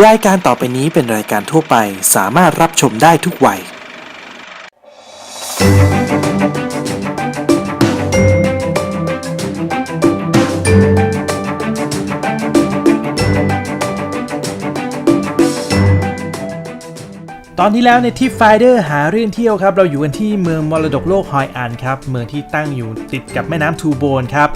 รายการต่อไปนี้เป็นรายการทั่วไปสามารถรับชมได้ทุกวัย ตอนที่แล้วในที่ไฟเดอร์หาเรื่องเที่ยวครับ เราอยู่กันที่เมืองมรดกโลกฮอยอันครับ เมืองที่ตั้งอยู่ติดกับแม่น้ำทูโบนครับ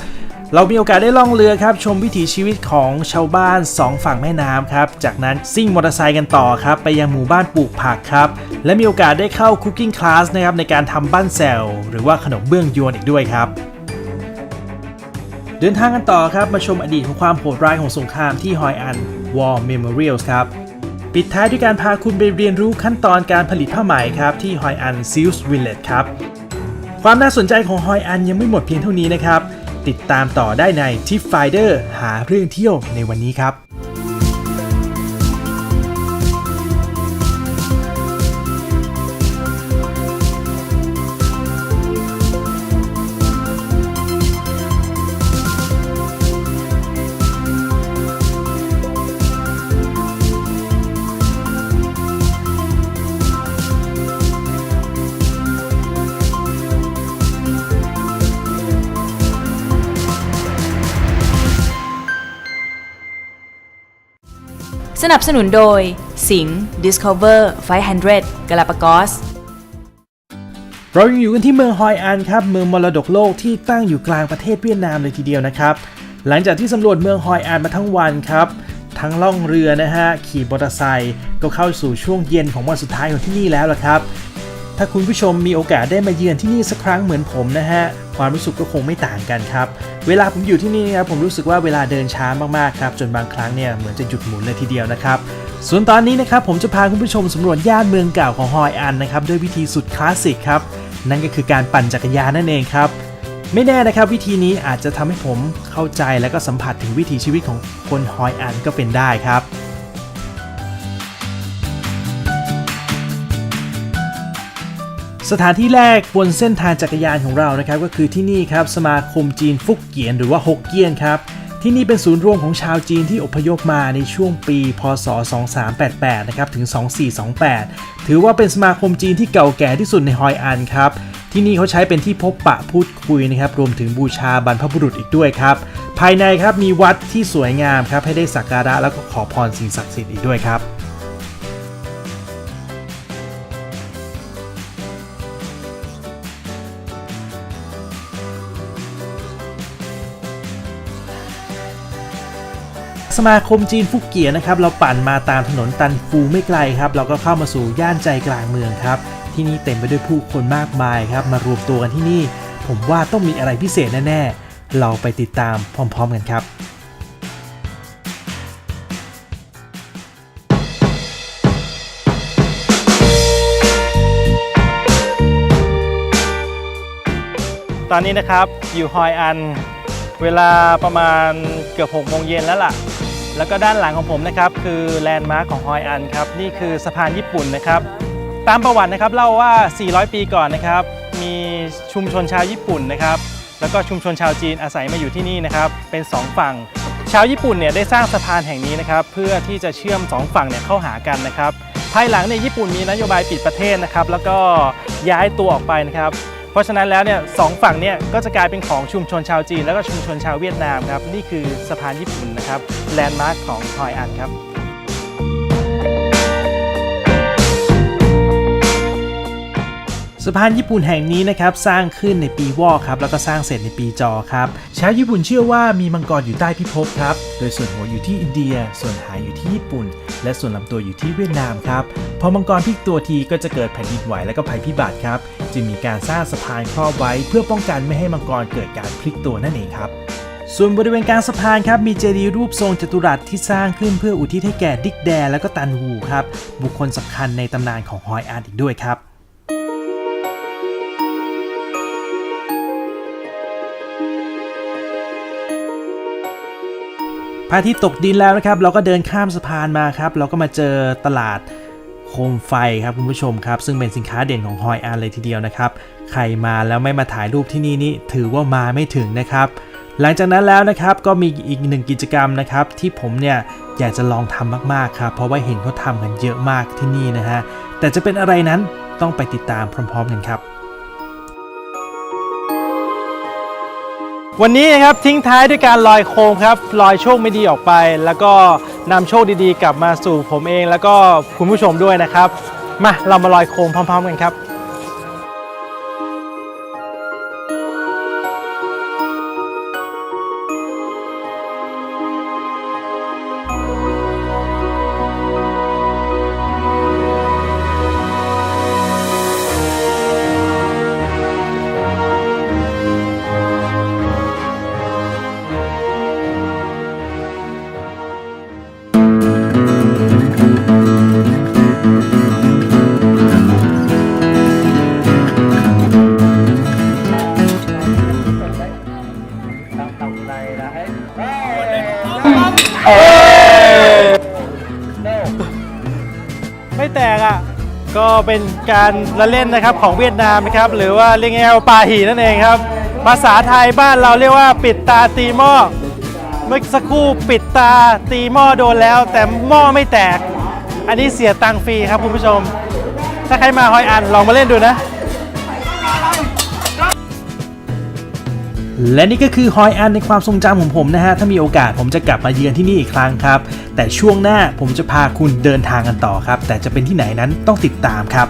เรามีโอกาสได้ล่องเรือครับ ชมวิถีชีวิตของชาวบ้าน 2 ฝั่งแม่น้ำครับ จากนั้นซิ่งมอเตอร์ไซค์กันต่อครับ ไปยังหมู่บ้านปลูกผักครับ และมีโอกาสได้เข้าคุกกิ้งคลาสนะครับในการทำบ้านแซลหรือว่าขนมเบื้องยวนอีกด้วยครับเดินทางกันต่อครับ มาชมอดีตของความโหดร้ายของสงครามที่ฮอยอัน War Memorials ครับ ปิดท้ายด้วยการพาคุณไปเรียนรู้ขั้นตอนการผลิตผ้าไหมครับ ที่ฮอยอันซิลส์วิลเลจครับ ความน่าสนใจของฮอยอันยังไม่หมดเพียงเท่านี้นะครับ ติดตามต่อได้ในทิปไฟเดอร์หาเรื่องเที่ยวในวันนี้ครับ นับสนุนโดย สิง Discover 500 Galapagos เรายังอยู่กันที่เมืองฮอยอันครับ เมืองมรดกโลกที่ตั้งอยู่กลางประเทศเวียดนามเลยทีเดียวนะครับ หลังจากที่สำรวจเมืองฮอยอันมาทั้งวันครับ ทั้งล่องเรือนะฮะ ขี่มอเตอร์ไซค์ก็เข้าสู่ช่วงเย็นของวันสุดท้ายของที่นี่แล้วละครับ ถ้าคุณผู้ชมมีโอกาสได้มาเยือนที่นี่สักครั้งเหมือนผมนะฮะ ความรู้สึกก็คงไม่ต่างกันครับ เวลาผมอยู่ที่นี่นะครับผมรู้สึกว่าเวลาเดินช้ามากๆครับ จนบางครั้งเนี่ยเหมือนจะหยุดหมุนเลยทีเดียวนะครับ ส่วนตอนนี้นะครับผมจะพาคุณผู้ชมสำรวจย่านเมืองเก่าของฮอยอันนะครับด้วยวิธีสุดคลาสสิกครับ นั่นก็คือการปั่นจักรยานนั่นเองครับไม่แน่นะครับวิธีนี้อาจจะทำให้ผมเข้าใจและก็สัมผัสถึงวิถีชีวิตของคนฮอยอันก็เป็นได้ครับ สถานที่แรกบนเส้นทางจักรยานของเรานะครับก็คือที่นี่ครับสมาคมจีนฟุกเกียนหรือว่าฮกเกี้ยนครับที่นี่เป็นศูนย์รวมของชาวจีนที่อพยพมาในช่วงปี พศ 2388 นะครับถึง 2428 ถือว่าเป็นสมาคมจีนที่เก่าแก่ที่สุดในฮอยอันครับที่นี่เขาใช้เป็นที่พบปะพูดคุยนะครับรวมถึงบูชาบรรพบุรุษอีกด้วยครับภายในครับมีวัดที่สวยงามครับให้ได้สักการะแล้วก็ขอพรสิ่งศักดิ์สิทธิ์อีกด้วยครับ สมาคมจีนฟุกเกียนะครับเราปั่นมาตามถนนตันฟูไม่ไกลครับ เราก็เข้ามาสู่ย่านใจกลางเมืองครับ ที่นี่เต็มไปด้วยผู้คนมากมายครับ มารวมตัวกันที่นี่ ผมว่าต้องมีอะไรพิเศษแน่ๆ เราไปติดตามพร้อม ๆ กันครับตอนนี้นะครับอยู่ฮอยอัน เวลาประมาณเกือบ6โมงเย็นแล้วล่ะ แล้วก็ด้านหลังของผมนะครับคือแลนด์มาร์คของฮอยอันครับนี่คือสะพานญี่ปุ่นนะครับ ตามประวัตินะครับเล่าว่า 400 ปีก่อนนะครับ มีชุมชนชาวญี่ปุ่นนะครับแล้วก็ชุมชนชาวจีนอาศัยมาอยู่ที่นี่นะครับเป็น 2 ฝั่ง ชาวญี่ปุ่นเนี่ยได้สร้างสะพานแห่งนี้นะครับเพื่อที่จะเชื่อม 2 ฝั่งเนี่ยเข้าหากันนะครับภายหลังเนี่ยญี่ปุ่นมีนโยบายปิดประเทศนะครับแล้วก็ย้ายตัวออกไปนะครับ ราะฉะนั้นแล้วเนี่ยสองฝั่งเนี่ยก็จะกลายเป็นของชุมชนชาวจีน แล้วก็ชุมชนชาวเวียดนามครับนี่คือสะพานญี่ปุ่นนะครับแลนด์มาร์คของฮอยอันครับ สะพานญี่ปุ่นแห่งนี้นะครับสร้างขึ้นในปีวอกครับแล้วก็สร้างเสร็จในปีจอครับชาวญี่ปุ่นเชื่อว่ามีมังกรอยู่ใต้พิภพครับ โดยส่วนหัวอยู่ที่อินเดีย ส่วนหางอยู่ที่ญี่ปุ่น และส่วนลำตัวอยู่ที่เวียดนามครับพอมังกรพลิกตัวทีก็จะเกิดแผ่นดินไหวและก็ภัยพิบัติครับจึงมีการสร้างสะพานครอบไว้ เพื่อป้องกันไม่ให้มังกรเกิดการพลิกตัวนั่นเองครับส่วนบริเวณกลางสะพานครับมีเจดีย์รูปทรงจัตุรัสที่สร้างขึ้นเพื่ออุทิศให้แก่ดิกแดและก็ตันวูครับบุคคลสำคัญในตำนานของฮอยอาร์ตอีกด้วยครับ พระอาทิตย์ตกดินแล้วนะครับ เราก็เดินข้ามสะพานมาครับ เราก็มาเจอตลาดโคมไฟครับคุณผู้ชมครับ ซึ่งเป็นสินค้าเด่นของฮอยอันเลยทีเดียวนะครับ ใครมาแล้วไม่มาถ่ายรูปที่นี่นี่ถือว่ามาไม่ถึงนะครับ หลังจากนั้นแล้วนะครับก็มีอีกหนึ่งกิจกรรมนะครับ ที่ผมเนี่ยอยากจะลองทำมากๆครับ เพราะว่าเห็นเขาทำกันเยอะมากที่นี่นะฮะแต่จะเป็นอะไรนั้นต้องไปติดตามพร้อม ๆ กันครับ วันนี้นะครับทิ้งท้ายด้วยการลอยโคมครับลอยโชคไม่ดีออกไป แล้วก็นำโชคดีๆ กลับมาสู่ผมเอง แล้วก็คุณผู้ชมด้วยนะครับ มาเรามาลอยโคมพร้อม ๆ กันครับ ไม่แตกอะ ก็เป็นการละเล่นนะครับของเวียดนามนะครับ หรือว่าเรียกง่ายๆว่าปาหีนั่นเองครับ ภาษาไทยบ้านเราเรียกว่าปิดตาตีหม้อ เมื่อสักครู่ปิดตาตีหม้อโดนแล้ว แต่หม้อไม่แตก อันนี้เสียตังค์ฟรีครับคุณผู้ชม ถ้าใครมาฮอยอันลองมาเล่นดูนะ และนี่ก็คือฮอยอันในความทรงจำของผมนะฮะ ถ้ามีโอกาสผมจะกลับมาเยือนที่นี่อีกครั้งครับ แต่ช่วงหน้าผมจะพาคุณเดินทางกันต่อครับ แต่จะเป็นที่ไหนนั้นต้องติดตามครับ